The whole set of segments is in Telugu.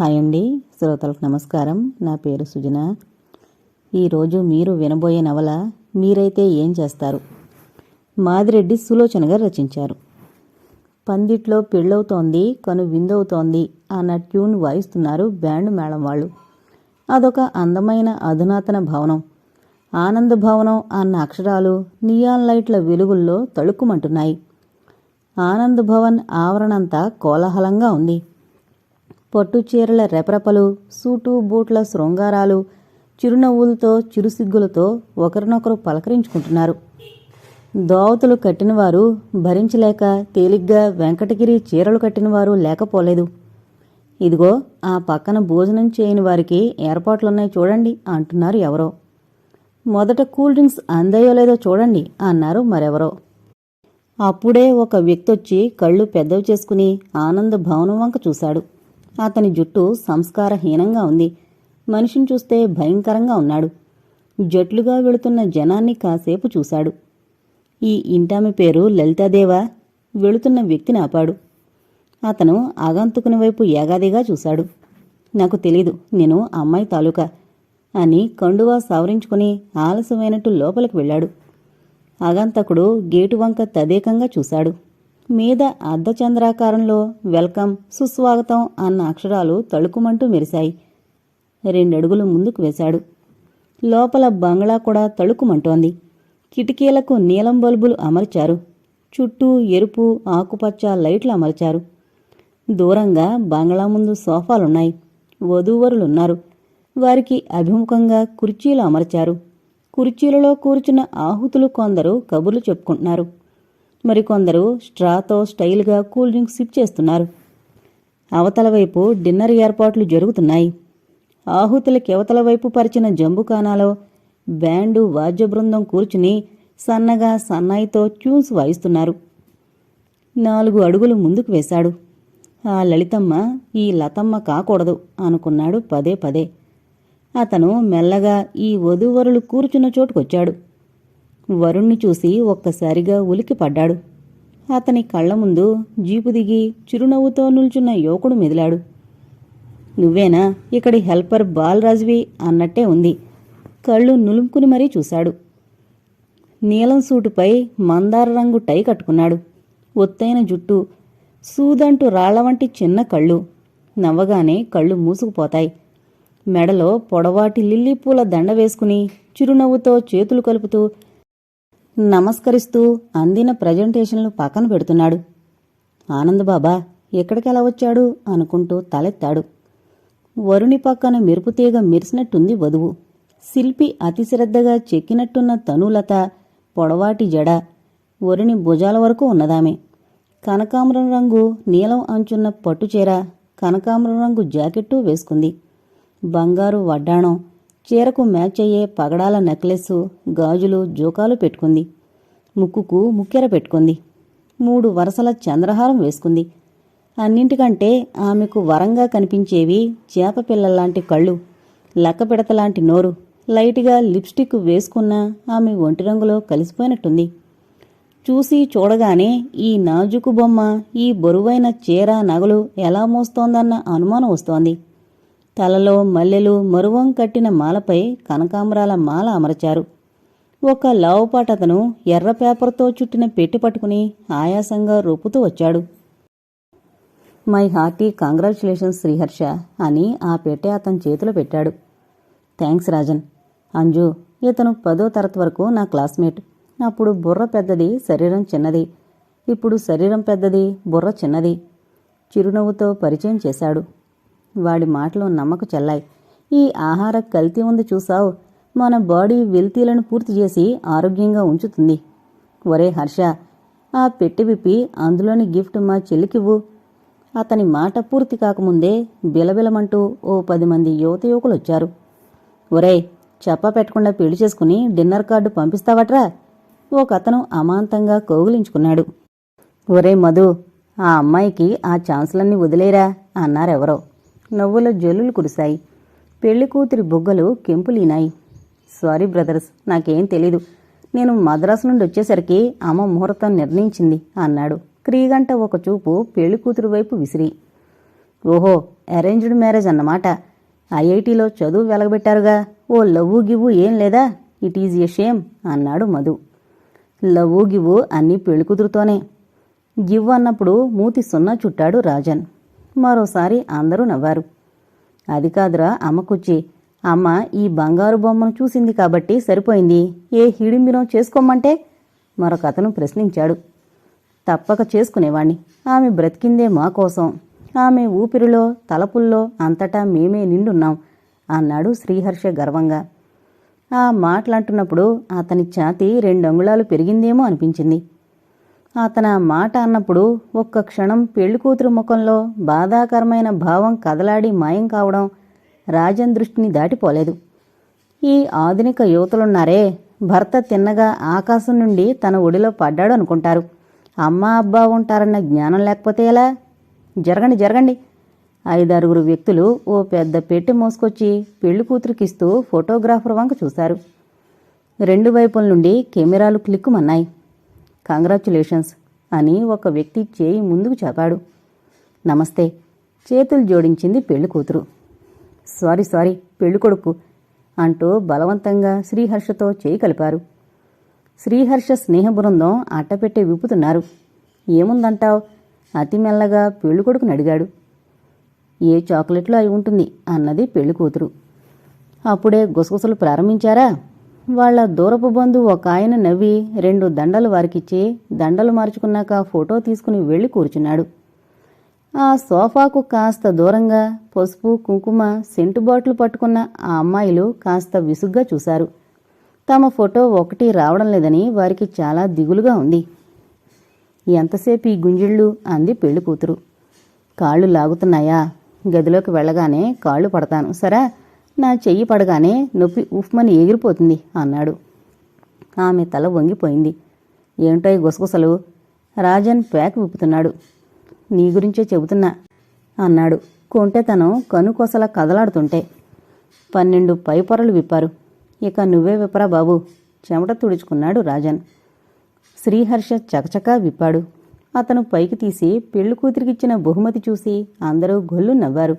హాయ్ అండి. శ్రోతలకు నమస్కారం. నా పేరు సుజన. ఈరోజు మీరు వినబోయే నవల మీరైతే ఏం చేస్తారు? మాదిరెడ్డి సులోచనగా రచించారు. పందిట్లో పెళ్ళవుతోంది కను విందవుతోంది అన్న ట్యూన్ వాయిస్తున్నారు బ్యాండ్ మేళం వాళ్ళు. అదొక అందమైన అధునాతన భవనం. ఆనంద భవనం అన్న అక్షరాలు నియాన్ లైట్ల వెలుగుల్లో తళుక్కుమంటున్నాయి ఆనంద్ భవన్ ఆవరణంతా కోలాహలంగా ఉంది. పట్టు చీరల రెపరెపలు సూటు బూట్ల శృంగారాలు చిరునవ్వులతో చిరుసిగ్గులతో ఒకరినొకరు పలకరించుకుంటున్నారు. దోవతులు కట్టినవారు భరించలేక తేలిగ్గా వెంకటగిరి చీరలు కట్టినవారు లేకపోలేదు. ఇదిగో ఆ పక్కన భోజనం చేయని వారికి ఏర్పాట్లున్నాయి చూడండి అంటున్నారు ఎవరో. మొదట కూల్ డ్రింక్స్ అందాయో లేదో చూడండి అన్నారు మరెవరో. అప్పుడే ఒక వ్యక్తొచ్చి కళ్ళు పెద్దవి చేసుకుని ఆనంద భవనం వంక చూశాడు. అతని జుట్టు సంస్కారహీనంగా ఉంది. మనిషిని చూస్తే భయంకరంగా ఉన్నాడు. జట్లుగా వెళుతున్న జనాన్ని కాసేపు చూశాడు. ఈ ఇంటామె పేరు లలితాదేవా. వెళుతున్న వ్యక్తిని ఆపాడు. అతను ఆగంతుకుని వైపు ఏగాదిగా చూశాడు. నాకు తెలీదు నేను అమ్మాయి తాలూకా అని కండువా సవరించుకుని ఆలస్యమైనట్టు లోపలికి వెళ్ళాడు. ఆగంతకుడు గేటు వంక తదేకంగా చూశాడు. మీద అర్ధచంద్రాకారంలో వెల్కమ్ సుస్వాగతం అన్న అక్షరాలు తళుకుమంటూ మెరిశాయి. రెండడుగులు ముందుకు వేశాడు. లోపల బంగ్లా కూడా తళుకుమంటోంది. కిటికీలకు నీలం బల్బులు అమర్చారు. చుట్టూ ఎరుపు ఆకుపచ్చ లైట్లు అమర్చారు. దూరంగా బంగ్లా ముందు సోఫాలున్నాయి. వధూవరులున్నారు. వారికి అభిముఖంగా కుర్చీలు అమర్చారు. కుర్చీలలో కూర్చున్న ఆహుతులు కొందరు కబుర్లు చెప్పుకుంటున్నారు. మరికొందరు స్ట్రాతో స్టైల్గా కూల్ డ్రింక్స్ సిప్ చేస్తున్నారు. అవతల వైపు డిన్నర్ ఏర్పాట్లు జరుగుతున్నాయి. ఆహుతులకి అవతల వైపు పరిచిన జంబుకానాలో బ్యాండు వాద్య బృందం కూర్చుని సన్నగా సన్నాయితో ట్యూన్స్ వాయిస్తున్నారు. నాలుగు అడుగులు ముందుకు వేశాడు. ఆ లలితమ్మ ఈ లతమ్మ కాకూడదు అనుకున్నాడు పదే పదే. అతను మెల్లగా ఈ వధూవరులు కూర్చున్న చోటుకొచ్చాడు. వరుణ్ణి చూసి ఒక్కసారిగా ఉలికి పడ్డాడు. అతని కళ్ళ ముందు జీపు దిగి చిరునవ్వుతో నిల్చున్న యువకుడు మెదిలాడు. నువ్వేనా? ఇక్కడి హెల్పర్ బాలరాజువి అన్నట్టే ఉంది. కళ్ళు నులుముకుని మరీ చూశాడు. నీలం సూటుపై మందార రంగు టై కట్టుకున్నాడు. ఒత్తైన జుట్టు సూదంటు రాళ్ళ వంటి చిన్న కళ్ళు. నవ్వగానే కళ్ళు మూసుకుపోతాయి. మెడలో పొడవాటి లిల్లీ పూల దండ వేసుకుని చిరునవ్వుతో చేతులు కలుపుతూ నమస్కరిస్తూ అందిన ప్రజెంటేషన్లు పక్కన పెడుతున్నాడు. ఆనందబాబా ఎక్కడికెలా వచ్చాడు? అనుకుంటూ తలెత్తాడు. వరుణి పక్కన మెరుపుతీగ మెరిసినట్టుంది వధువు. శిల్పి అతిశ్రద్ధగా చెక్కినట్టున్న తనులత పొడవాటి జడ. వరుణి భుజాల వరకు ఉన్నదామె. కనకాంబరం రంగు నీలం అంచున్న పట్టుచీర కనకాంబరం రంగు జాకెట్టు వేసుకుంది. బంగారు వడ్డాణం చీరకు మ్యాచ్ అయ్యే పగడాల నెక్లెస్ గాజులు జోకాలు పెట్టుకుంది. ముక్కుకు ముక్కెర పెట్టుకుంది. మూడు వరసల చంద్రహారం వేసుకుంది. అన్నింటికంటే ఆమెకు వరంగా కనిపించేవి చేపపిల్లలాంటి కళ్ళు లక్కపిడతలాంటి నోరు. లైట్గా లిప్స్టిక్ వేసుకున్నా ఆమె ఒంటి రంగులో కలిసిపోయినట్టుంది. చూసి చూడగానే ఈ నాజుకు బొమ్మ ఈ బరువైన చీర నగలు ఎలా మోస్తోందన్న అనుమానం వస్తోంది. తలలో మల్లెలు మరువం కట్టిన మాలపై కనకాంబరాల మాల అమర్చారు. ఒక లావుపాటతను ఎర్ర పేపర్తో చుట్టిన పెట్టి పట్టుకుని ఆయాసంగా రొప్పుతూ వచ్చాడు. మై హార్టీ కంగ్రాచులేషన్స్ శ్రీహర్ష అని ఆ పెట్టె అతని చేతిలో పెట్టాడు. థ్యాంక్స్ రాజన్. అంజు ఇతను పదో తరగతి వరకు నా క్లాస్మేట్. అప్పుడు బుర్ర పెద్దది శరీరం చిన్నది. ఇప్పుడు శరీరం పెద్దది బుర్ర చిన్నది. చిరునవ్వుతో పరిచయం చేశాడు. వాడి మాటలు నమ్మకు చెల్లాయి. ఈ ఆహార కల్తీ ఉంది చూసావు మన బాడీ వెల్తీలను పూర్తి చేసి ఆరోగ్యంగా ఉంచుతుంది. ఒరే హర్ష ఆ పెట్టి విప్పి అందులోని గిఫ్ట్ మా చెల్లికివ్వు. అతని మాట పూర్తి కాకముందే బిలబిలమంటూ ఓ పది మంది యువత యువకులు వచ్చారు ఒరే చెప్ప పెట్టకుండా పెళ్ళి చేసుకుని డిన్నర్ కార్డు పంపిస్తావట్రా? ఒకతను అమాంతంగా కౌగిలించుకున్నాడు. ఒరే మధు ఆ అమ్మాయికి ఆ ఛాన్సులన్నీ వదిలేరా? అన్నారెవరో. నవ్వుల జల్లులు కురిశాయి. పెళ్ళి కూతురి బుగ్గలు కెంపులీనాయి. సారీ బ్రదర్స్ నాకేం తెలీదు. నేను మద్రాసు నుండి వచ్చేసరికి అమ్మ ముహూర్తం నిర్ణయించింది అన్నాడు. క్రీగంట ఒక చూపు పెళ్ళి కూతురు వైపు విసిరి. ఓహో అరేంజ్డ్ మ్యారేజ్ అన్నమాట. ఐఐటీలో చదువు వెలగబెట్టారుగా. ఓ లవ్వు గివ్వు ఏం లేదా? ఇట్ ఈజ్ ఎ షేమ్ అన్నాడు మధు. లవ్వు గివ్వు అన్నీ పెళ్ళికూతురుతోనే గివ్వు అన్నప్పుడు మూతి సున్నా చుట్టాడు రాజన్. మరోసారి అందరూ నవ్వారు. అది కాదురా అమ్మకుచ్చి అమ్మ ఈ బంగారు బొమ్మను చూసింది కాబట్టి సరిపోయింది. ఏ హిడింబినం చేసుకోమంటే? మరొకతను ప్రశ్నించాడు. తప్పక చేసుకునేవాణ్ణి. ఆమె బ్రతికిందే మా కోసం. ఆమె ఊపిరిలో తలపుల్లో అంతటా మేమే నిండున్నాం అన్నాడు శ్రీహర్ష గర్వంగా. ఆ మాటలంటున్నప్పుడు అతని ఛాతి రెండు అంగుళాలు పెరిగిందేమో అనిపించింది. అతను ఆ మాట అన్నప్పుడు ఒక్క క్షణం పెళ్ళికూతురు ముఖంలో బాధాకరమైన భావం కదలాడి మాయం కావడం రాజన్ దృష్టిని దాటిపోలేదు. ఈ ఆధునిక యువతులున్నారే భర్త తిన్నగా ఆకాశం నుండి తన ఒడిలో పడ్డాడు అనుకుంటారు. అమ్మ అబ్బా ఉంటారన్న జ్ఞానం లేకపోతే ఎలా? జరగండి జరగండి. ఐదారుగురు వ్యక్తులు ఓ పెద్ద పెట్టి మోసుకొచ్చి పెళ్ళి కూతురికిస్తూ ఫోటోగ్రాఫర్ వంక చూశారు. రెండు వైపుల నుండి కెమెరాలు క్లిక్కుమన్నాయి. కంగ్రాచులేషన్స్ అని ఒక వ్యక్తి చేయి ముందుకు చాపాడు. నమస్తే. చేతులు జోడించింది పెళ్ళి కూతురు. సారీ సారీ పెళ్ళి కొడుకు అంటూ బలవంతంగా శ్రీహర్షతో చేయి కలిపారు. శ్రీహర్ష స్నేహ బృందం అట్టపెట్టే విప్పుతున్నారు. ఏముందంటావు? అతి మెల్లగా పెళ్ళి కొడుకుని అడిగాడు. ఏ చాక్లెట్లో అయి ఉంటుంది? అన్నది పెళ్ళి కూతురు. అప్పుడే గుసగుసలు ప్రారంభించారా? వాళ్ళ దూరపు బంధు ఒక ఆయన నవ్వి రెండు దండలు వారికిచ్చి దండలు మార్చుకున్నాక ఫోటో తీసుకుని వెళ్ళి కూర్చున్నాడు. ఆ సోఫాకు కాస్త దూరంగా పసుపు కుంకుమ సెంటు బాటిల్ పట్టుకున్న ఆ అమ్మాయిలు కాస్త విసుగ్గా చూశారు. తమ ఫోటో ఒకటి రావడం లేదని వారికి చాలా దిగులుగా ఉంది. ఎంతసేపు ఈ గుంజిళ్ళు? అంది పెళ్ళి కూతురు. కాళ్ళు లాగుతున్నాయా? గదిలోకి వెళ్ళగానే కాళ్ళు పడతాను. సరే నా చెయ్యి పడగానే నొప్పి ఉఫ్మని ఎగిరిపోతుంది అన్నాడు. ఆమె తల వంగిపోయింది. ఏంటో ఈ గుసగుసలు? రాజన్ ప్యాక్ విప్పుతున్నాడు. నీ గురించే చెబుతున్నా అన్నాడు. కొంటే తను కనుకొసల కదలాడుతుంటే. పన్నెండు పై పొరలు విప్పారు. ఇక నువ్వే విప్పరా బాబు? చెమట తుడుచుకున్నాడు రాజన్. శ్రీహర్ష చకచకా విప్పాడు. అతను పైకి తీసి పెళ్ళి కూతురికిచ్చిన బహుమతి చూసి అందరూ గొల్లు నవ్వారు.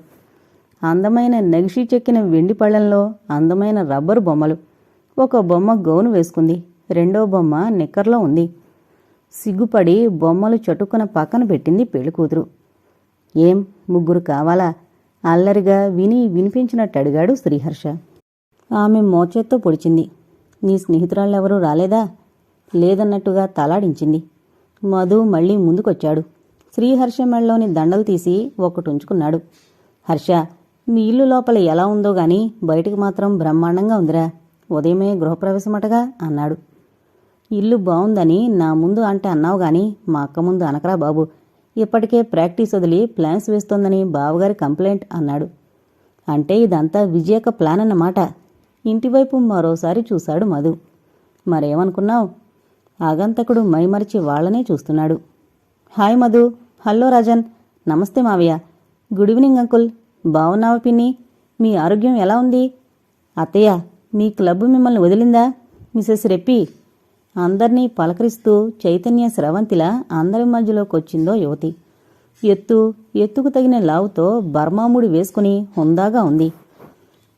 అందమైన నగిషి చెక్కిన వెండి పళ్ళెంలో అందమైన రబ్బరు బొమ్మలు. ఒక బొమ్మ గౌను వేసుకుంది. రెండో బొమ్మ నిక్కర్లో ఉంది. సిగ్గుపడి బొమ్మలు చటుక్కున పక్కన పెట్టింది పెళ్ళి కూతురు. ఏం ముగ్గురు కావాలా? అల్లరిగా విని వినిపించినట్టు అడిగాడు శ్రీహర్ష. ఆమె మోచేత్తో పొడిచింది. నీ స్నేహితురాళ్ళెవరూ రాలేదా? లేదన్నట్టుగా తలాడించింది. మధు మళ్ళీ ముందుకొచ్చాడు. శ్రీహర్ష మెళ్ళలోని దండలు తీసి ఒకటి ఉంచుకున్నాడు. హర్ష మీ ఇల్లు లోపల ఎలా ఉందో గాని బయటికి మాత్రం బ్రహ్మాండంగా ఉందిరా. ఉదయమే గృహప్రవేశమటగా అన్నాడు. ఇల్లు బావుందని నా ముందు అంటే అన్నావు గాని మా అక్క ముందు అనకరా బాబు. ఇప్పటికే ప్రాక్టీస్ వదిలి ప్లాన్స్ వేస్తోందని బావగారి కంప్లైంట్ అన్నాడు. అంటే ఇదంతా విజయక ప్లాన్ అన్నమాట. ఇంటివైపు మరోసారి చూశాడు మధు. మరేమనుకున్నావు? ఆగంతకుడు మైమరిచి వాళ్ళనే చూస్తున్నాడు. హాయ్ మధు. హలో రాజన్. నమస్తే మావయ్య. Good evening uncle. బావున్నావా పిన్ని మీ ఆరోగ్యం ఎలా ఉంది? అత్తయ్య మీ క్లబ్ మిమ్మల్ని వదిలిందా? మిసెస్ రెప్పి అందర్నీ పలకరిస్తూ చైతన్య స్రవంతిలా అందరి మధ్యలోకొచ్చిందో యువతి. ఎత్తు ఎత్తుకు తగిన లావుతో బర్మాముడి వేసుకుని హుందాగా ఉంది.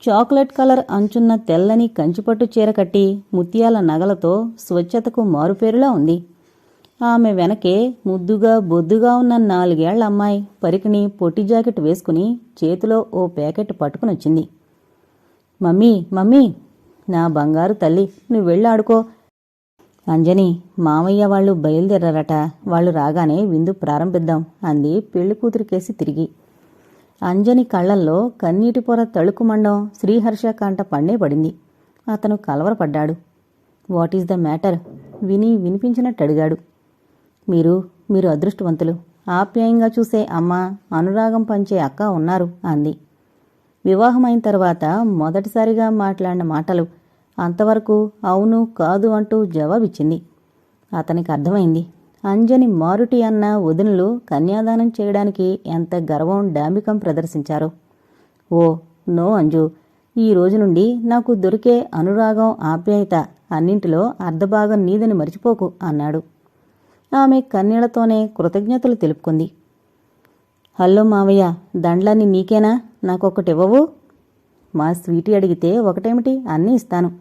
చాక్లెట్ కలర్ అంచున్న తెల్లని కంచిపట్టు చీర కట్టి ముత్యాల నగలతో స్వచ్ఛతకు మారుపేరులా ఉంది. ఆమె వెనకే ముద్దుగా బొద్దుగా ఉన్న నాలుగేళ్ళ అమ్మాయి పరికిణి పొట్టి జాకెట్ వేసుకుని చేతిలో ఓ ప్యాకెట్ పట్టుకునొచ్చింది. మమ్మీ మమ్మీ నా బంగారు తల్లి నువ్వు వెళ్ళి ఆడుకో. అంజని మామయ్య వాళ్ళు బయలుదేరారట వాళ్ళు రాగానే విందు ప్రారంభిద్దాం అంది పెళ్ళి కూతురికేసి తిరిగి. అంజని కళ్ళల్లో కన్నీటి పొర తళుకుమండం శ్రీహర్ష కంట పండే పడింది. అతను కలవరపడ్డాడు. What is the matter? విని వినిపించినట్టు అడిగాడు మీరు మీరు అదృష్టవంతులు. ఆప్యాయంగా చూసే అమ్మ అనురాగం పంచే అక్క ఉన్నారు అంది. వివాహమైన తర్వాత మొదటిసారిగా మాట్లాడిన మాటలు అంతవరకు అవును కాదు అంటూ జవాబిచ్చింది. అతనికి అర్థమైంది. అంజని మారుటి అన్న వదినలు కన్యాదానం చేయడానికి ఎంత గర్వం డాంబికం ప్రదర్శించారో. Oh no Anju. ఈ రోజు నుండి నాకు దొరికే అనురాగం ఆప్యాయత అన్నింటిలో అర్ధభాగం నీదని మర్చిపోకు అన్నాడు. ఆమె కన్నీళ్ళతోనే కృతజ్ఞతలు తెలుపుకుంది. హలో మావయ్య దండ్లన్నీ నీకేనా? నాకొకటివ్వవు? మా స్వీటీ అడిగితే ఒకటేమిటి? అన్నీ ఇస్తాను.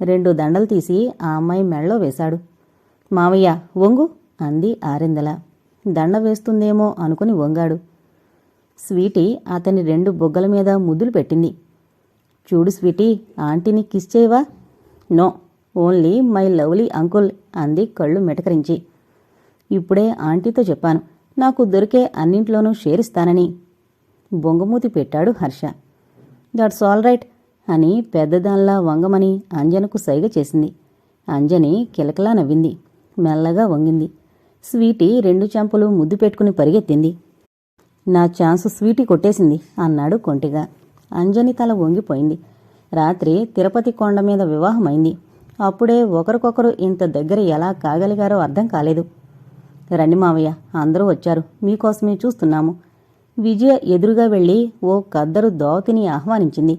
రెండు దండలు తీసి ఆ అమ్మాయి మెళ్ళో వేశాడు. మావయ్య వంగు అంది ఆరిందల. దండ వేస్తుందేమో అనుకుని వంగాడు. స్వీటీ అతని రెండు బొగ్గల మీద ముద్దులు పెట్టింది. చూడు స్వీటీ ఆంటీని కిస్ చేయవా? No only my lovely uncle అంది కళ్ళు మిటకరించి. ఇప్పుడే ఆంటీతో చెప్పాను. నాకు దొరికే అన్నింట్లోనూ షేర్ ఇస్తానని బొంగమూతి పెట్టాడు హర్ష. దట్స్ ఆల్ రైట్ అని పెద్దదాన్లా వంగమని అంజనకు సైగ చేసింది. అంజని కిలకలా నవ్వింది. మెల్లగా వంగింది. స్వీటీ రెండు చెంపలు ముద్దు పెట్టుకుని పరిగెత్తింది. నా ఛాన్సు స్వీటీ కొట్టేసింది అన్నాడు కొంటిగా. అంజని తల వంగిపోయింది. రాత్రి తిరుపతి కొండ మీద వివాహమైంది. అప్పుడే ఒకరికొకరు ఇంత దగ్గర ఎలా కాగలిగారో అర్థం కాలేదు. రండి మావయ్య అందరూ వచ్చారు. మీకోసమే చూస్తున్నాము. విజయ ఎదురుగా వెళ్ళి ఓ కద్దరు దోవతిని ఆహ్వానించింది.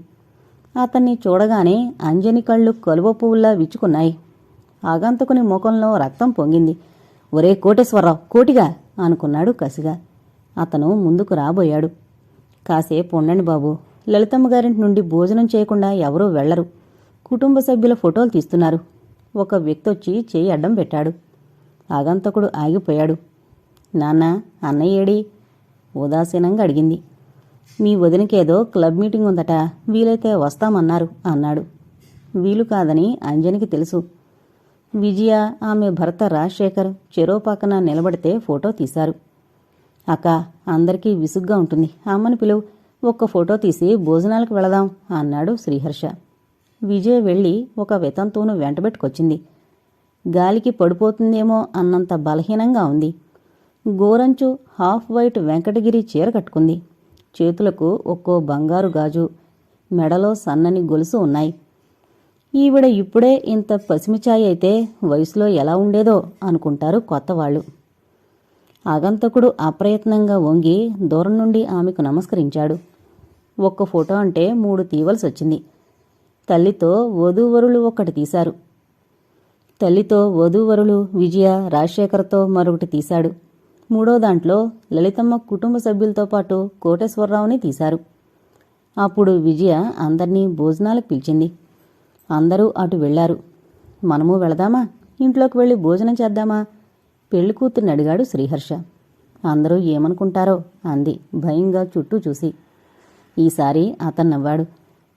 అతన్ని చూడగానే అంజని కళ్ళు కలువ పువ్వులా విచ్చుకున్నాయి. ఆగంతకుని ముఖంలో రక్తం పొంగింది. ఒరే కోటేశ్వరరావు కోటిగా! అనుకున్నాడు కసిగా. అతను ముందుకు రాబోయాడు. కాసేపు ఉండండి బాబు. లలితమ్మ గారింటి నుండి భోజనం చేయకుండా ఎవరూ వెళ్ళరు కుటుంబ సభ్యుల ఫోటోలు తీస్తున్నారు. ఒక వ్యక్తి వచ్చి చేయి అడ్డం పెట్టాడు. ఆగంతకుడు ఆగిపోయాడు. నాన్న అన్నయ్యేడి ఉదాసీనంగా అడిగింది. మీ వదినకేదో క్లబ్ మీటింగ్ ఉందట వీలైతే వస్తామన్నారు అన్నాడు. వీలు కాదని అంజనికి తెలుసు. విజయ ఆమె భర్త రాజశేఖర్ చెరో పక్కన నిలబడితే ఫోటో తీశారు. అక్క అందరికీ విసుగ్గా ఉంటుంది. అమ్మని పిలువు ఒక్క ఫోటో తీసి భోజనాలకు వెళదాం అన్నాడు శ్రీహర్ష. విజయ్ వెళ్ళి ఒక వితంతువును వెంటబెట్టుకొచ్చింది. గాలికి పడిపోతుందేమో అన్నంత బలహీనంగా ఉంది. గోరంచు హాఫ్ వైట్ వెంకటగిరి చీర కట్టుకుంది. చేతులకు ఒక్కో బంగారు గాజు మెడలో సన్నని గొలుసు ఉన్నాయి. ఈవిడ ఇప్పుడే ఇంత పసిమిచాయి అయితే వయసులో ఎలా ఉండేదో అనుకుంటారు కొత్తవాళ్ళు. ఆగంతకుడు అప్రయత్నంగా వంగి దూరం నుండి ఆమెకు నమస్కరించాడు. ఒక్క ఫోటో అంటే మూడు తీవలసి వచ్చింది తల్లితో వధూవరులు ఒక్కటి తీశారు. తల్లితో వధూవరులు విజయ రాజశేఖర్తో మరొకటి తీశాడు. మూడో దాంట్లో లలితమ్మ కుటుంబ సభ్యులతో పాటు కోటేశ్వరరావుని తీశారు. అప్పుడు విజయ అందర్నీ భోజనాలకు పిలిచింది. అందరూ అటు వెళ్ళారు. మనము వెళదామా? ఇంట్లోకి వెళ్ళి భోజనం చేద్దామా? పెళ్ళి కూతుర్ని అడిగాడు శ్రీహర్ష. అందరూ ఏమనుకుంటారో అంది భయంగా చుట్టూ చూసి. ఈసారి అతను నవ్వాడు.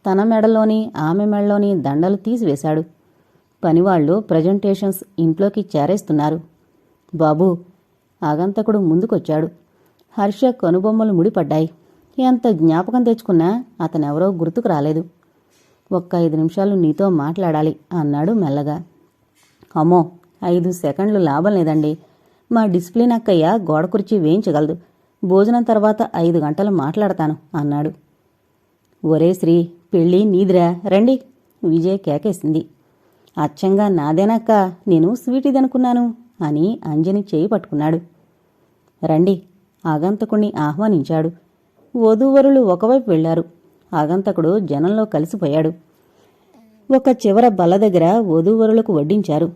తన మెడలోని ఆమె మెడలోని దండలు తీసివేశాడు. పనివాళ్ళు ప్రజెంటేషన్స్ ఇంట్లోకి చేరేస్తున్నారు. బాబూ ఆగంతకుడు ముందుకొచ్చాడు. హర్ష కనుబొమ్మలు ముడిపడ్డాయి. ఎంత జ్ఞాపకం తెచ్చుకున్నా అతనెవరో గుర్తుకు రాలేదు. ఒక్క ఐదు నిమిషాలు నీతో మాట్లాడాలి అన్నాడు మెల్లగా. అమ్మో ఐదు సెకండ్లు లాభం లేదండి. మా డిసిప్లిన్ అక్కయ్య గోడ కుర్చీ వేయించగలదు. భోజనం తర్వాత ఐదు గంటలు మాట్లాడతాను అన్నాడు. ఒరే శ్రీ పెళ్ళి నీదిరా రండి. విజయ్ కేకేసింది. అచ్చంగా నాదేనక్క నేను స్వీటిదనుకున్నాను అని అంజని చేయి పట్టుకున్నాడు. రండి ఆగంతకుణ్ణి ఆహ్వానించాడు. వధూవరులు ఒకవైపు వెళ్ళారు ఆగంతకుడు జనంలో కలిసిపోయాడు. ఒక చివర బల్ల దగ్గర వధూవరులకు వడ్డించారు.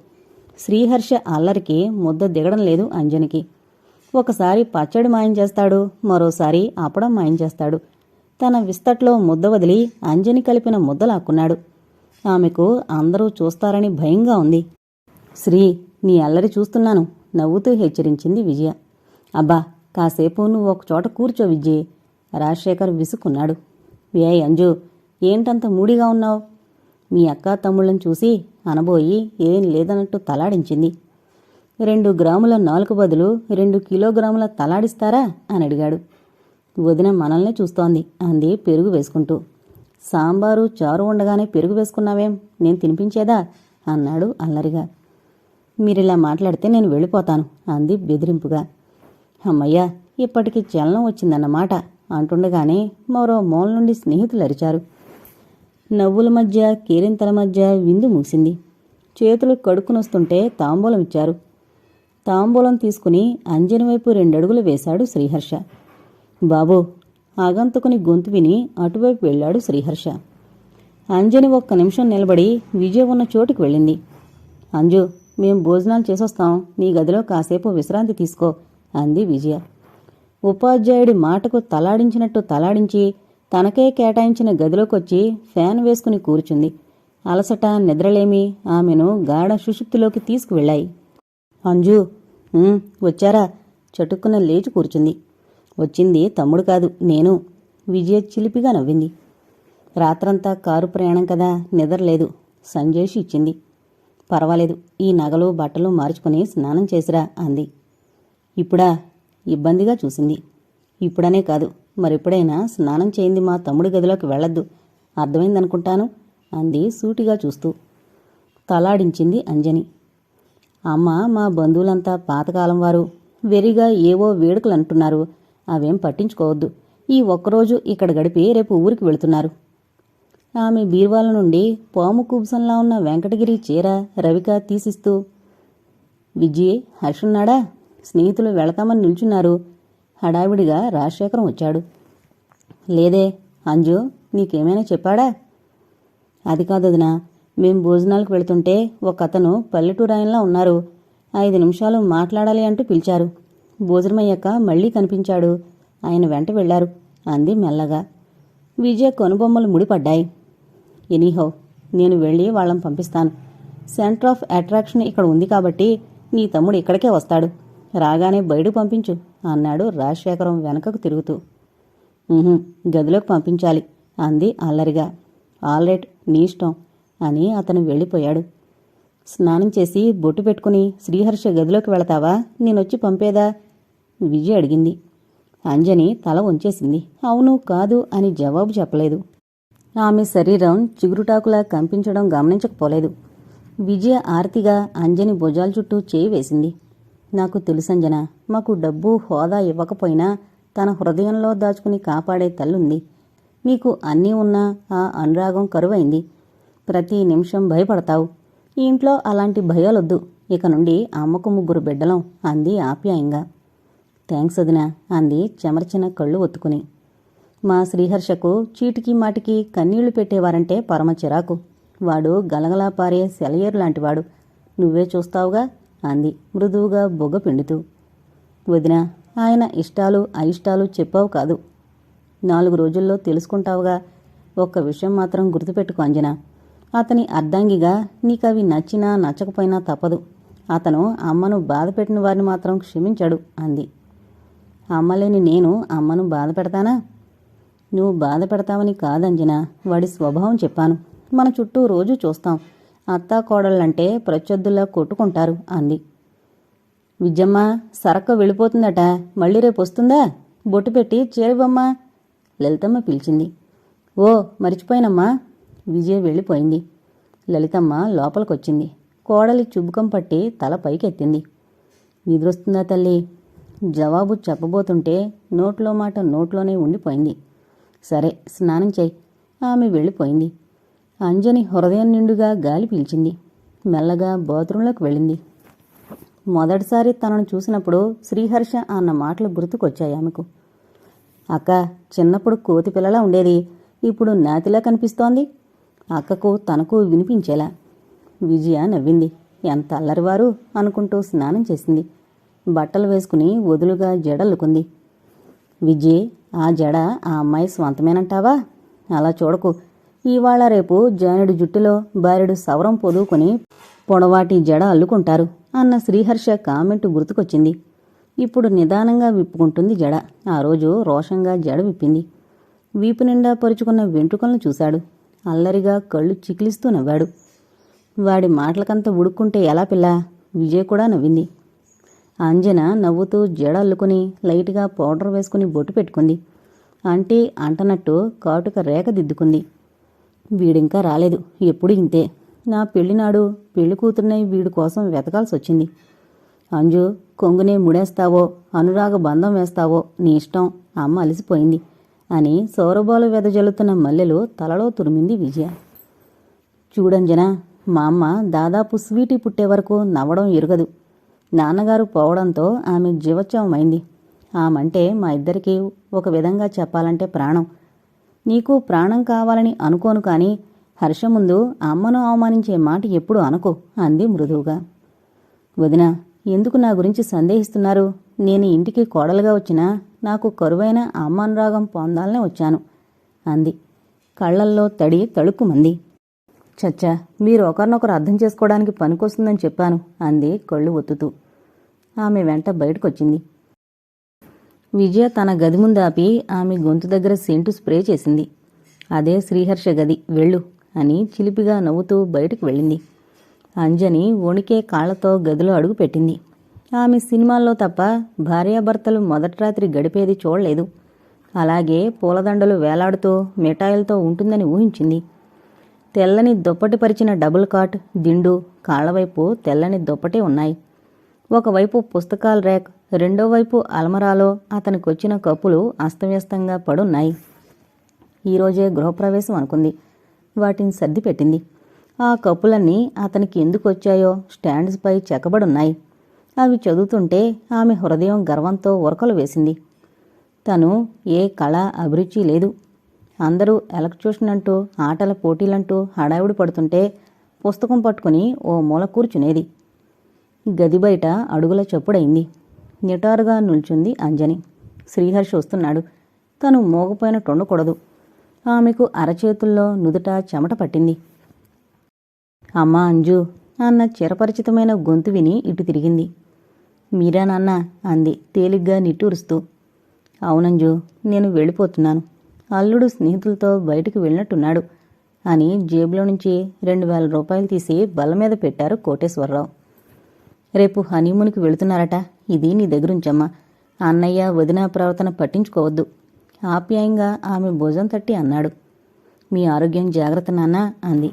శ్రీహర్ష అల్లరికి ముద్ద దిగడం లేదు అంజనికి. ఒకసారి పచ్చడి మాయం చేస్తాడు మరోసారి అప్పడం మాయం చేస్తాడు. తన విస్తట్లో ముద్ద వదిలి అంజని కలిపిన ముద్దలాక్కున్నాడు ఆమెకు అందరూ చూస్తారని భయంగా ఉంది. శ్రీ నీ అల్లరి చూస్తున్నాను నవ్వుతూ హెచ్చరించింది విజయ. అబ్బా కాసేపు నువ్వు ఒక చోట కూర్చో విజయ్ రాజశేఖర్ విసుక్కున్నాడు. ఏ అంజు ఏంటంత మూడిగా ఉన్నావు? మీ అక్క తమ్ముళ్ళని చూసి అనబోయి ఏం లేదన్నట్టు తలాడించింది. రెండు గ్రాముల నాలుగు బదులు రెండు కిలోగ్రాముల తలాడిస్తారా? అని అడిగాడు. వదిన మనల్నే చూస్తోంది అంది పెరుగు వేసుకుంటూ. సాంబారు చారు ఉండగానే పెరుగు వేసుకున్నావేం? నేను తినిపించేదా? అన్నాడు అల్లరిగా. మీరిలా మాట్లాడితే నేను వెళ్ళిపోతాను అంది బెదిరింపుగా. అమ్మయ్యా ఇప్పటికి చలనం వచ్చిందన్నమాట అంటుండగానే మరో మూల నుండి స్నేహితులు అరిచారు. నవ్వుల మధ్య కేరింతల మధ్య విందు ముగిసింది. చేతులు కడుక్కునొస్తుంటే తాంబూలం ఇచ్చారు. తాంబూలం తీసుకుని అంజని వైపు రెండడుగులు వేశాడు శ్రీహర్ష. బాబు ఆగంతుకుని గొంతు విని అటువైపు వెళ్ళాడు శ్రీహర్ష. అంజని ఒక్క నిమిషం నిలబడి విజయ్ ఉన్న చోటుకు వెళ్ళింది. అంజు మేం భోజనాలు చేసొస్తాం. నీ గదిలో కాసేపు విశ్రాంతి తీసుకో అంది విజయ. ఉపాధ్యాయుడి మాటకు తలాడించినట్టు తలాడించి తనకే కేటాయించిన గదిలోకొచ్చి ఫ్యాన్ వేసుకుని కూర్చుంది. అలసట నిద్రలేమి ఆమెను గాఢ సుషుప్తిలోకి తీసుకువెళ్ళాయి. అంజు వచ్చారా? చటుక్కున లేచి కూర్చుంది. వచ్చింది తమ్ముడు కాదు నేను. విజయ చిలిపిగా నవ్వింది. రాత్రంతా కారు ప్రయాణం కదా నిద్రలేదు సంజేష్ ఇచ్చింది. పర్వాలేదు ఈ నగలు బట్టలు మార్చుకుని స్నానం చేసిరా అంది. ఇప్పుడా? ఇబ్బందిగా చూసింది. ఇప్పుడనే కాదు మరెప్పుడైనా స్నానం చేయింది మా తమ్ముడి గదిలోకి వెళ్ళొద్దు. అర్థమైందనుకుంటాను అంది సూటిగా చూస్తూ. తలాడించింది అంజని. అమ్మ మా బంధువులంతా పాతకాలం వారు వెరిగా ఏవో వేడుకలు అంటున్నారు అవేం పట్టించుకోవద్దు. ఈ ఒక్కరోజు ఇక్కడ గడిపి రేపు ఊరికి వెళుతున్నారు. ఆమె బీర్వాల నుండి పాము కూబ్సంలా ఉన్న వెంకటగిరి చీర రవిక తీసిస్తూ విజయ్ హర్షున్నాడా స్నేహితులు వెళతామని నిల్చున్నారు. హడావిడిగా రాజశేఖరం వచ్చాడు. లేదే అంజు నీకేమైనా చెప్పాడా? అది కాదు వదినా మేం భోజనాలకు వెళుతుంటే ఒక అతను పల్లెటూరు ఆయనలా ఉన్నారు. ఐదు నిమిషాలు మాట్లాడాలి అంటూ పిలిచారు. భోజనమయ్యాక మళ్ళీ కనిపించాడు. ఆయన వెంట వెళ్ళారు. అంది మెల్లగా. విజయ కనుబొమ్మలు ముడిపడ్డాయి. ఎనీహో నేను వెళ్ళి వాళ్ళని పంపిస్తాను. సెంటర్ ఆఫ్ అట్రాక్షన్ ఇక్కడ ఉంది కాబట్టి నీ తమ్ముడు ఇక్కడికే వస్తాడు. రాగానే బయటకు పంపించు అన్నాడు రాజశేఖరం వెనకకు తిరుగుతూ. గదిలోకి పంపించాలి అంది అల్లరిగా. ఆల్రైట్ నీ ఇష్టం అని అతను వెళ్ళిపోయాడు. స్నానం చేసి బొట్టు పెట్టుకుని శ్రీహర్ష గదిలోకి వెళతావా? నేనొచ్చి పంపేదా? విజయ్ అడిగింది. అంజని తల వంచేసింది. అవును కాదు అని జవాబు చెప్పలేదు. ఆమె శరీరం చిగురుటాకులా కంపించడం గమనించకపోలేదు. విజయ ఆర్తిగా అంజని భుజాల చుట్టూ చేయి వేసింది. నాకు తెలుసంజన మాకు డబ్బు హోదా ఇవ్వకపోయినా తన హృదయంలో దాచుకుని కాపాడే తల్లుంది. మీకు అన్నీ ఉన్నా ఆ అనురాగం కరువైంది. ప్రతి నిమిషం భయపడతావు. ఇంట్లో అలాంటి భయాలొద్దు. ఇక నుండి అమ్మకు ముగ్గురు బిడ్డలం అంది ఆప్యాయంగా. థ్యాంక్స్ వదినా అంది చెమర్చిన కళ్ళు ఒత్తుకుని. మా శ్రీహర్షకు చీటికి మాటికి కన్నీళ్ళు పెట్టేవారంటే పరమ చిరాకు. వాడు గలగలా పారే సెలయేరు లాంటివాడు. నువ్వే చూస్తావుగా అంది మృదువుగా బొగ్గ పిండుతూ. వదినా ఆయన ఇష్టాలు అయిష్టాలు చెప్పావు కాదు. నాలుగు రోజుల్లో తెలుసుకుంటావుగా. ఒక్క విషయం మాత్రం గుర్తుపెట్టుకో అంజన. అతని అర్ధాంగిగా నీకవి నచ్చినా నచ్చకపోయినా తప్పదు. అతను అమ్మను బాధపెట్టిన వారిని మాత్రం క్షమించాడు అంది. అమ్మలేని నేను అమ్మను బాధ పెడతానా? నువ్వు బాధ పెడతావని కాదంజనా వాడి స్వభావం చెప్పాను. మన చుట్టూ రోజు చూస్తాం. అత్తా కోడళ్ళంటే ప్రత్యర్థుల్లా కొట్టుకుంటారు అంది. విజయమ్మ సరక్క వెళ్ళిపోతుందట. మళ్ళీ రేపు వస్తుందా? బొట్టు పెట్టి చేరువమ్మా. లలితమ్మ పిలిచింది. ఓ మర్చిపోయినమ్మా. విజయ వెళ్ళిపోయింది. లలితమ్మ లోపలికొచ్చింది. కోడలి చుబుకం పట్టి తల పైకెత్తింది. నిద్రొస్తుందా తల్లి? జవాబు చెప్పబోతుంటే నోట్లో మాట నోట్లోనే ఉండిపోయింది. సరే స్నానం చేయి. ఆమె వెళ్ళిపోయింది. అంజని హృదయం నిండుగా గాలి పీల్చింది. మెల్లగా బాత్రూంలోకి వెళ్ళింది. మొదటిసారి తనను చూసినప్పుడు శ్రీహర్ష అన్న మాటలు గుర్తుకొచ్చాయి ఆమెకు. అక్క చిన్నప్పుడు కోతి పిల్లలా ఉండేది. ఇప్పుడు నాతిలా కనిపిస్తోంది. అక్కకు తనకు వినిపించేలా. విజయ నవ్వింది. ఎంత అల్లరివారు అనుకుంటూ స్నానం చేసింది. బట్టలు వేసుకుని వదులుగా జడల్లుకుంది విజయ్ ఆ జడ ఆ అమ్మాయి స్వంతమేనంటావా? అలా చూడకు. ఇవాళ రేపు జానుడి జుట్టులో భార్యడు సవరం పొదువుకొని పొడవాటి జడ అల్లుకుంటారు అన్న శ్రీహర్ష కామెంటు గుర్తుకొచ్చింది. ఇప్పుడు నిదానంగా విప్పుకుంటుంది జడ. ఆ రోజు రోషంగా జడ విప్పింది. వీపు నిండా పరుచుకున్న వెంట్రుకలను చూశాడు. అల్లరిగా కళ్ళు చికిలిస్తూ నవ్వాడు. వాడి మాటలకంత ఉడుక్కుంటే ఎలా పిల్ల? విజయ్ కూడా నవ్వింది. అంజన నవ్వుతూ జడల్లుకుని లైట్గా పౌడర్ వేసుకుని బొట్టు పెట్టుకుంది. ఆంటీ అంటనట్టు కాటుక రేఖ దిద్దుకుంది. వీడింకా రాలేదు ఎప్పుడు ఇంతే. నా పెళ్ళినాడు పెళ్ళి కూతుర్నే వీడి కోసం వెతకాల్సి వచ్చింది. అంజు కొంగునే ముడేస్తావో అనురాగ బంధం వేస్తావో నీ ఇష్టం అమ్మ అలసిపోయింది అని సౌరభాలు వెదజల్లుతున్న మల్లెలు తలలో తురిమింది విజయ. చూడంజనా మా అమ్మ దాదాపు స్వీటీ పుట్టే వరకు నవ్వడం ఎరుగదు. నాన్నగారు పోవడంతో ఆమె జీవోత్సవమైంది ఆమంటే మా ఇద్దరికీ ఒక విధంగా చెప్పాలంటే ప్రాణం. నీకు ప్రాణం కావాలని అనుకోను కాని హర్ష ముందు అమ్మను అవమానించే మాట ఎప్పుడు అనుకో అంది మృదువుగా. వదినా ఎందుకు నా గురించి సందేహిస్తున్నారు? నేను ఇంటికి కోడలుగా వచ్చినా నాకు కరువైన అమ్మానురాగం పొందాలనే వచ్చాను అంది. కళ్ళల్లో తడి తడుక్కుమంది. చచ్చా మీరు ఒకరినొకరు అర్థం చేసుకోవడానికి పనికొస్తుందని చెప్పాను అంది కళ్ళు ఒత్తుతూ. ఆమె వెంట బయటకొచ్చింది. విజయ తన గది ముందు ఆపి ఆమె గొంతు దగ్గర సెంటు స్ప్రే చేసింది. అదే శ్రీహర్ష గది వెళ్ళు అని చిలిపిగా నవ్వుతూ బయటకు వెళ్ళింది. అంజని వణికే కాళ్ళతో గదిలో అడుగుపెట్టింది ఆమె సినిమాల్లో తప్ప భార్యాభర్తలు మొదటి రాత్రి గడిపేది చూడలేదు. అలాగే పూలదండలు వేలాడుతూ మిఠాయిలతో ఉంటుందని ఊహించింది. తెల్లని దుప్పటి పరిచిన డబుల్ కాట్ దిండు కాళ్ళవైపు తెల్లని దుప్పటి ఉన్నాయి. ఒకవైపు పుస్తకాల ర్యాక్ రెండో వైపు అల్మరాలో అతనికొచ్చిన కప్పులు అస్తవ్యస్తంగా పడున్నాయి. ఈరోజే గృహప్రవేశం అనుకుంది. వాటిని సర్ది పెట్టింది ఆ కప్పులన్నీ అతనికి ఎందుకు వచ్చాయో స్టాండ్స్పై చెక్కబడున్నాయి. అవి చదువుతుంటే ఆమె హృదయం గర్వంతో ఉరకలు వేసింది. తను ఏ కళ అభిరుచి లేదు. అందరూ ఎలక్ట్యూషన్ అంటూ ఆటల పోటీలంటూ హడావిడి పడుతుంటే పుస్తకం పట్టుకుని ఓ మూల కూర్చునేది. గది బయట అడుగుల చప్పుడైంది. నిటారుగా నిల్చుంది అంజని. శ్రీహర్ష్ వస్తున్నాడు. తను మోగపోయిన టొండకూడదు ఆమెకు అరచేతుల్లో నుదుట చెమట పట్టింది. అమ్మా అంజు అన్న చిరపరిచితమైన గొంతు విని ఇటు తిరిగింది. మీరా నాన్న అంది తేలిగ్గా నిట్టూరుస్తూ. అవునంజు నేను వెళ్ళిపోతున్నాను. అల్లుడు స్నేహితులతో బయటికి వెళ్ళినట్టున్నాడు అని జేబులో నుంచి రెండు వేల రూపాయలు తీసి బల్ల మీద పెట్టారు కోటేశ్వరరావు. రేపు హనీమూన్కి వెళుతున్నారట. ఇది నీ దగ్గరుంచమ్మా. అన్నయ్య వదిన ప్రవర్తన పట్టించుకోవద్దు. ఆప్యాయంగా ఆమె భుజం తట్టి అన్నాడు. మీ ఆరోగ్యం జాగ్రత్త నాన్న అంది.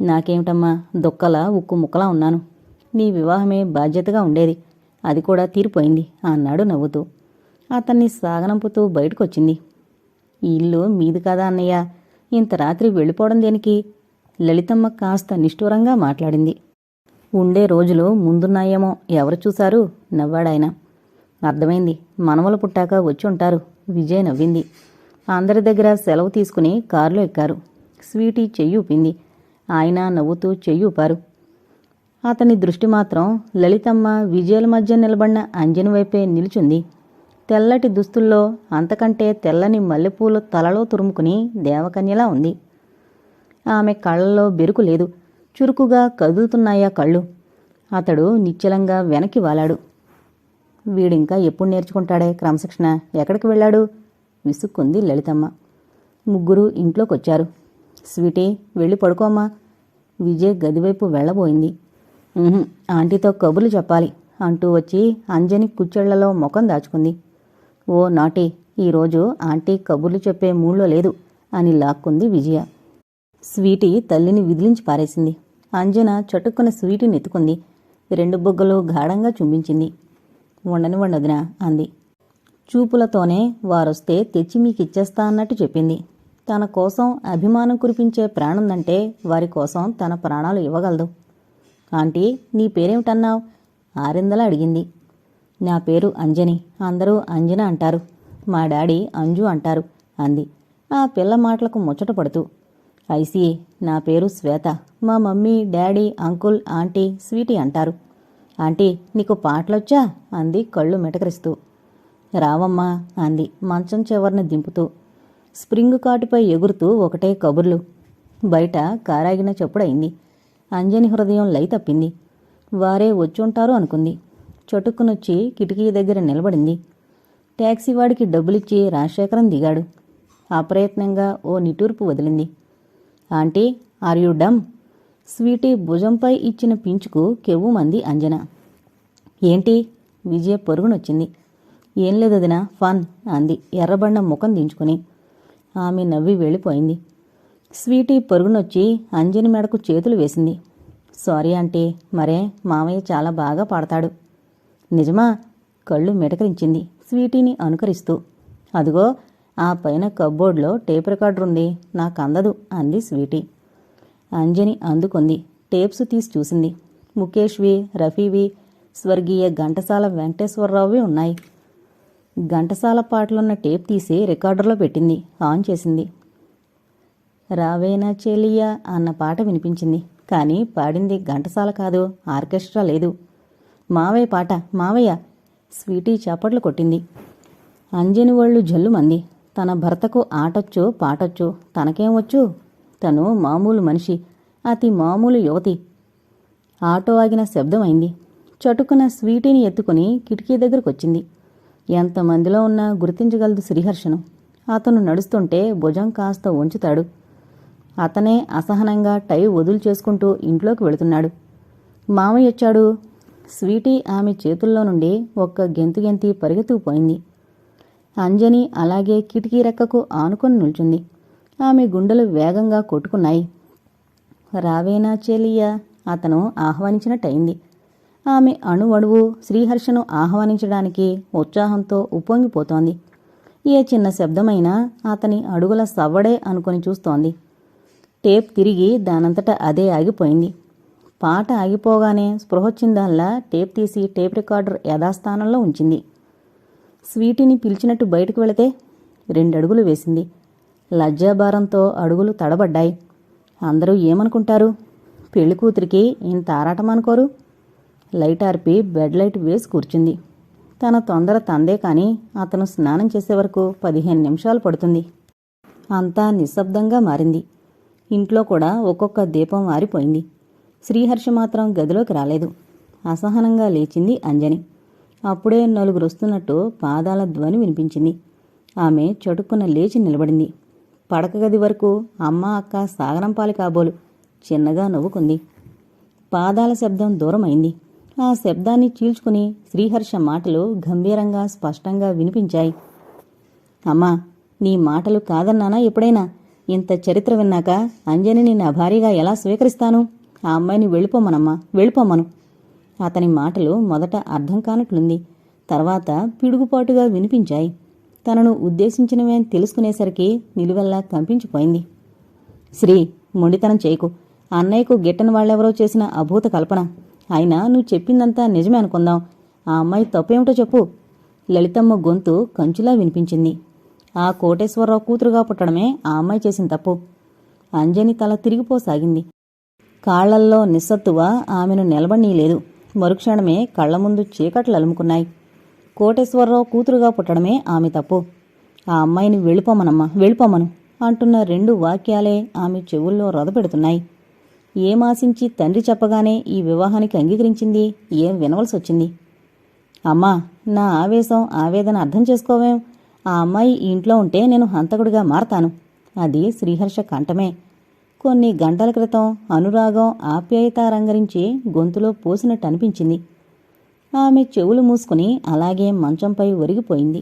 నాకేమిటమ్మా దుక్కలా ఉక్కు ముక్కలా ఉన్నాను. నీ వివాహమే బాధ్యతగా ఉండేది. అది కూడా తీరిపోయింది అన్నాడు నవ్వుతూ. అతన్ని సాగనంపుతూ బయటకొచ్చింది. ఈ ఇల్లు మీది కాదా అన్నయ్య? ఇంత రాత్రి వెళ్ళిపోవడం దేనికి? లలితమ్మ కాస్త నిష్ఠూరంగా మాట్లాడింది. ఉండే రోజులు ముందున్నాయేమో. ఎవరు చూశారు? నవ్వాడాయన. అర్థమైంది. మనవలు పుట్టాక వచ్చి ఉంటారు. విజయ్ నవ్వింది. అందరి దగ్గర సెలవు తీసుకుని కారులో ఎక్కారు. స్వీటీ చెయ్యి ఊపింది. ఆయన నవ్వుతూ చెయ్యి ఊపారు. అతని దృష్టి మాత్రం లలితమ్మ విజయల మధ్య నిలబడిన అంజని వైపే నిలుచుంది. తెల్లటి దుస్తుల్లో అంతకంటే తెల్లని మల్లెపూలు తలలో తురుముకుని దేవకన్యలా ఉంది. ఆమె కళ్ళల్లో బెరుకు లేదు. చురుకుగా కదులుతున్నాయా కళ్ళు? అతడు నిశ్చలంగా వెనక్కి వాలాడు. వీడింకా ఎప్పుడు నేర్చుకుంటాడే క్రమశిక్షణ? ఎక్కడికి వెళ్ళాడు? విసుక్కుంది లలితమ్మ. ముగ్గురు ఇంట్లోకొచ్చారు. స్వీటీ వెళ్ళి పడుకోమ్మా. విజయ్ గదివైపు వెళ్ళబోయింది. ఆంటీతో కబుర్లు చెప్పాలి అంటూ వచ్చి అంజని కుచ్చెళ్ళలో ముఖం దాచుకుంది. ఓ నాటి ఈరోజు ఆంటీ కబుర్లు చెప్పే మూడ్లో లేదు అని లాక్కుంది విజయ. స్వీటీ తల్లిని విదిలించి పారేసింది. అంజన చటుక్కున స్వీటీని ఎత్తుకుంది. రెండు బొగ్గలు గాఢంగా చుంబించింది. వండని వండదునా అంది. చూపులతోనే వారొస్తే తెచ్చి మీకు ఇచ్చేస్తా అన్నట్టు చెప్పింది. తన కోసం అభిమానం కురిపించే ప్రాణుందంటే వారి కోసం తన ప్రాణాలు ఇవ్వగలదు. ఆంటీ నీ పేరేమిటన్నావు? ఆరిందల అడిగింది. నా పేరు అంజని. అందరూ అంజన అంటారు. మా డాడీ అంజు అంటారు అంది. ఆ పిల్ల మాటలకు ముచ్చట పడుతూ ఐసీ నా పేరు శ్వేత. మా mummy daddy uncle aunty sweetie అంటారు. ఆంటీ నీకు పాటలొచ్చా? అంది కళ్ళు మిటకరిస్తూ. రావమ్మా అంది మంచం చివరిని దింపుతూ. స్ప్రింగ్ కాటుపై ఎగురుతూ ఒకటే కబుర్లు. బయట కారాగిన చెప్పుడైంది అంజని హృదయం లై తప్పింది. వారే వచ్చుంటారు అనుకుంది. చటుక్కునొచ్చి కిటికీ దగ్గర నిలబడింది. ట్యాక్సీ వాడికి డబ్బులిచ్చి రాజశేఖరం దిగాడు. అప్రయత్నంగా ఓ నిటూర్పు వదిలింది. Aunty are you dumb? Sweetie భుజంపై ఇచ్చిన పించుకు కెవ్వుమంది అంజన. ఏంటి? విజయ పొరుగునొచ్చింది. ఏం లేదదినా ఫన్ అంది ఎర్రబండ ముఖం దించుకుని. ఆమె నవ్వి వెళ్ళిపోయింది. స్వీటీ పొరుగునొచ్చి అంజని మెడకు చేతులు వేసింది. సారీ ఆంటీ మరే మామయ్య చాలా బాగా పాడతాడు. నిజమా? కళ్ళు మెటకరించింది. స్వీటీని అనుకరిస్తూ. అదిగో ఆ పైన కబ్బోర్డ్లో టేప్ రికార్డర్ ఉంది. నాకు అందదు అంది స్వీటీ. అంజని అందుకుంది. టేప్స్ తీసి చూసింది. ముఖేష్వి రఫీవి స్వర్గీయ ఘంటసాల వెంకటేశ్వరరావువి ఉన్నాయి. ఘంటసాల పాటలున్న టేప్ తీసి రికార్డర్లో పెట్టింది. ఆన్ చేసింది. రావేనా చెలియా అన్న పాట వినిపించింది. కానీ పాడింది ఘంటసాల కాదు ఆర్కెస్ట్రా లేదు. మావయ్య పాట మావయ్య స్వీటీ చప్పట్లు కొట్టింది. అంజని వాళ్ళు జల్లుమంది. తన భర్తకు ఆటొచ్చు పాటొచ్చు. తనకేం వచ్చు తను మామూలు మనిషి అతి మామూలు యువతి. ఆటో ఆగిన శబ్దమైంది. చటుకున స్వీటీని ఎత్తుకుని కిటికీ దగ్గరకొచ్చింది. ఎంతమందిలో ఉన్నా గుర్తించగలదు శ్రీహర్షను. అతను నడుస్తుంటే భుజం కాస్త ఉంచుతాడు అతనే అసహనంగా టై వదులు చేసుకుంటూ ఇంట్లోకి వెళుతున్నాడు. మామయ్య వచ్చాడు. స్వీటీ ఆమె చేతుల్లో నుండి ఒక్క గెంతు గెంతి పరిగెత్తుకుపోయింది అంజని అలాగే కిటికీ రెక్కకు ఆనుకొని నిల్చుంది. ఆమె గుండెలు వేగంగా కొట్టుకున్నాయి. రావేనా చెలియ? అతను ఆహ్వానించినట్టయింది. ఆమె అణువణువు శ్రీహర్షను ఆహ్వానించడానికి ఉత్సాహంతో ఉప్పొంగిపోతోంది. ఏ చిన్న శబ్దమైనా అతని అడుగుల సవ్వడే అనుకొని చూస్తోంది. టేప్ తిరిగి దానంతట అదే ఆగిపోయింది. పాట ఆగిపోగానే స్పృహొచ్చిందల్లా టేప్ తీసి టేప్ రికార్డర్ యథాస్థానంలో ఉంచింది. స్వీటీని పిలిచినట్టు బయటకు వెళితే రెండడుగులు వేసింది. లజ్జాభారంతో అడుగులు తడబడ్డాయి. అందరూ ఏమనుకుంటారు? పెళ్ళి కూతురికి ఇంత ఆరాటం అనుకోరు? లైట్ ఆర్పి బెడ్ లైట్ వేసి కూర్చుంది. తన తొందర తందే కానీ అతను స్నానం చేసే వరకు పదిహేను నిమిషాలు పడుతుంది. అంతా నిశ్శబ్దంగా మారింది. ఇంట్లో కూడా ఒక్కొక్క దీపం ఆరిపోయింది. శ్రీహర్ష మాత్రం గదిలోకి రాలేదు. అసహనంగా లేచింది అంజని. అప్పుడే నలుగురు వస్తున్నట్టు పాదాల ధ్వని వినిపించింది. ఆమె చటుక్కున లేచి నిలబడింది. పడక గది వరకు అమ్మ అక్క సాగరంపాలి కాబోలు చిన్నగా నవ్వుకుంది. పాదాల శబ్దం దూరమైంది. ఆ శబ్దాన్ని చీల్చుకుని శ్రీహర్ష మాటలు గంభీరంగా స్పష్టంగా వినిపించాయి. అమ్మా నీ మాటలు కాదన్నానా ఎప్పుడైనా? ఇంత చరిత్ర విన్నాక అంజనిని నా భార్యగా ఎలా స్వీకరిస్తాను? ఆ అమ్మాయిని వెళ్ళిపోమనమ్మా వెళ్ళిపోమను అతని మాటలు మొదట అర్థం కానట్లుంది. తర్వాత పిడుగుపాటుగా వినిపించాయి. తనను ఉద్దేశించినవే అని తెలుసుకునేసరికి నిలువెల్లా కంపించిపోయింది. శ్రీ మొండితనం చేయకు. అన్నయ్యకు గిట్టని వాళ్ళెవరో చేసిన అభూత కల్పన. అయినా నువ్వు చెప్పిందంతా నిజమే అనుకుందాం. ఆ అమ్మాయి తప్పేమిటో చెప్పు. లలితమ్మ గొంతు కంచులా వినిపించింది. ఆ కోటేశ్వరరావు కూతురుగా పుట్టడమే ఆ అమ్మాయి చేసిన తప్పు. అంజని తల తిరిగిపోసాగింది. కాళ్ళల్లో నిస్సత్తువ ఆమెను నిలబడనీయలేదు. మరుక్షణమే కళ్ళ ముందు చీకట్లు అలుముకున్నాయి. కోటేశ్వరరావు కూతురుగా పుట్టడమే ఆమె తప్పు. ఆ అమ్మాయిని వెళ్ళిపోమనమ్మా వెళ్ళిపోమను అంటున్న రెండు వాక్యాలే ఆమె చెవుల్లో రొదపెడుతున్నాయి. ఏమాశించి తండ్రి చెప్పగానే ఈ వివాహానికి అంగీకరించింది ఏం వినవలసి వచ్చింది అమ్మా నా ఆవేశం ఆవేదన అర్థం చేసుకోవేం? ఆ అమ్మాయి ఇంట్లో ఉంటే నేను హంతకుడిగా మారతాను. అది శ్రీహర్ష కంఠమే. కొన్ని గంటల క్రితం అనురాగం ఆప్యాయత రంగరించి గొంతులో పోసినట్టు అనిపించింది ఆమె చెవులు మూసుకుని అలాగే మంచంపై ఒరిగిపోయింది.